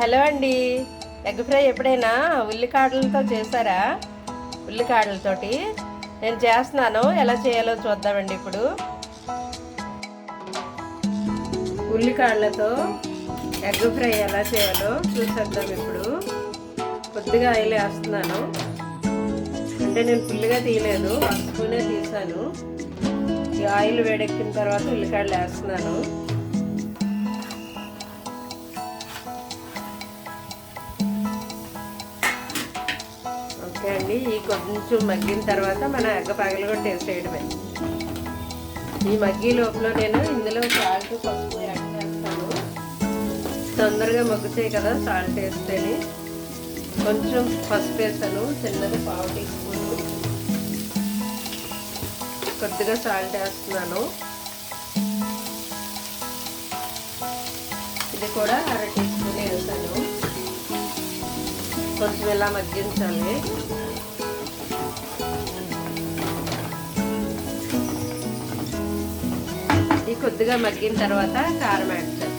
Hello అండి. Egg fry ఎప్పుడైనా ఉల్లికాడలతో చేశారా? ఉల్లికాడలతోటి. నేను చేస్తున్నాను. ఎలా చేయాలో చూద్దామండి ఇప్పుడు. ఉల్లికాడలతో ఎగ్ ఫ్రై ఎలా చేయాలో చూసేద్దాం ఇప్పుడు. కొద్దిగా ఆయిల్ వేస్తున్నాను. అంటే నేను ఫుల్గా తీయలేదు. ఒక స్పూనే తీసాను ఈ ఆయిల్ వేడెక్కిన తర్వాత ఉల్లికాడలు వేస్తున్నాను. ఓకే అండి. ఈ కొంచెం మగ్గిన తర్వాత మన ఎగ్గ కూడా టేస్ట్ చేయడమే. ఈ మగ్గి లోపల నేను ఇందులో సాల్ట్ పసుపు వేస్తాను తొందరగా మగ్గుతాయి కదా సాల్ట్ వేస్తేనే కొంచెం పసుపు వేస్తాను. చిన్నది పావు టీ స్పూన్. కొద్దిగా సాల్ట్ వేస్తున్నాను. ఇది కూడా అర టీ స్పూన్ వేస్తాను. కొంచెం ఇలా మగ్గించాలి. ఇది కొద్దిగా మగ్గిన తర్వాత కారం యాడ్ చేస్తాను.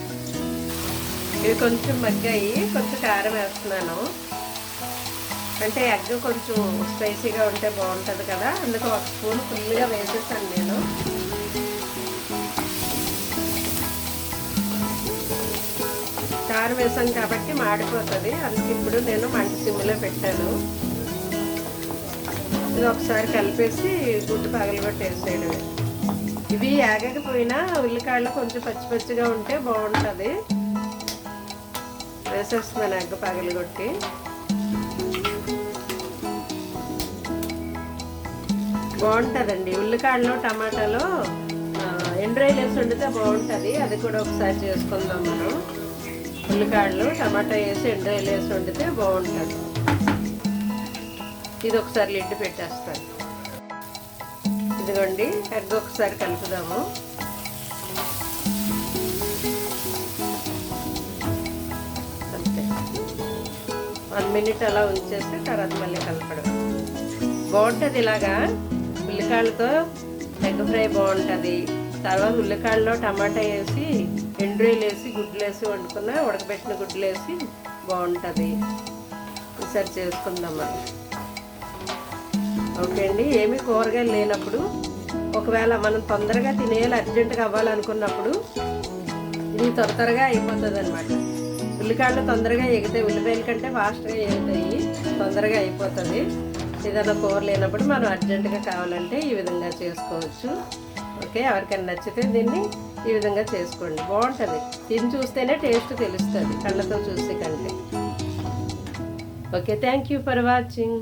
ఇవి కొంచెం మగ్గాయి కొంచెం కారం వేస్తున్నాను. అంటే ఎగ్ కొంచెం స్పైసీగా ఉంటే బాగుంటుంది కదా అందుకు ఒక స్పూన్ ఫుల్గా వేసేసాను నేను. కారం వేసాను కాబట్టి మాడిపోతుంది. అందుకు ఇప్పుడు నేను మా సిమ్లో పెట్టాను. ఇది ఒకసారి కలిపేసి గుడ్డు పగలగొట్టేసేయడమే. ఇవి ఆగకపోయినా ఉల్లికాయలు కొంచెం పచ్చి పచ్చిగా ఉంటే బాగుంటుంది. వేసేస్తున్నాను ఎగ్గ పగలగొట్టి. బాగుంటుందండి. ఉల్లికాడలో టమాటాలో ఎండ్రాయిల్ వేసి వండితే బాగుంటుంది. అది కూడా ఒకసారి చేసుకుందాం మనం. ఉల్లికాడలు టమాటా వేసి ఎండ్రాయిల్ వేసి వండితే బాగుంటుంది. ఇది ఒకసారి లిడ్ పెట్టేస్తాను. ఇదిగోండి ఎగ్ ఒకసారి కలుపుదాము. అంతే. వన్ మినిట్ అలా ఉంచేసి తర్వాత మళ్ళీ కలపడం. బాగుంటుంది ఇలాగా. ఉల్లికాయలతో ఎగ్ ఫ్రై బాగుంటుంది. తర్వాత ఉల్లికాయల్లో టమాటా వేసి ఎండ్రాయిల్ వేసి గుడ్లు వేసి వండుకున్న ఉడకబెట్టిన గుడ్లు వేసి బాగుంటుంది. ఈసారి చేసుకుందాం మనం ఓకే అండి ఏమి కూరగాయలు లేనప్పుడు ఒకవేళ మనం తొందరగా తినేయాలి అర్జెంటుగా అవ్వాలనుకున్నప్పుడు ఇది త్వర త్వరగా అయిపోతుంది అనమాట ఉల్లికాయలు తొందరగా ఎగుతాయి ఉల్లిపాయల కంటే ఫాస్ట్గా ఎగుతాయి తొందరగా అయిపోతుంది. ఏదైనా కూర లేనప్పుడు మనం అర్జెంటుగా కావాలంటే ఈ విధంగా చేసుకోవచ్చు. ఓకే? ఎవరికైనా నచ్చితే దీన్ని ఈ విధంగా చేసుకోండి. బాగుంటుంది. దీన్ని చూస్తేనే టేస్ట్ తెలుస్తుంది. కళ్ళతో చూస్తే కంటే. Okay? Thank you for watching.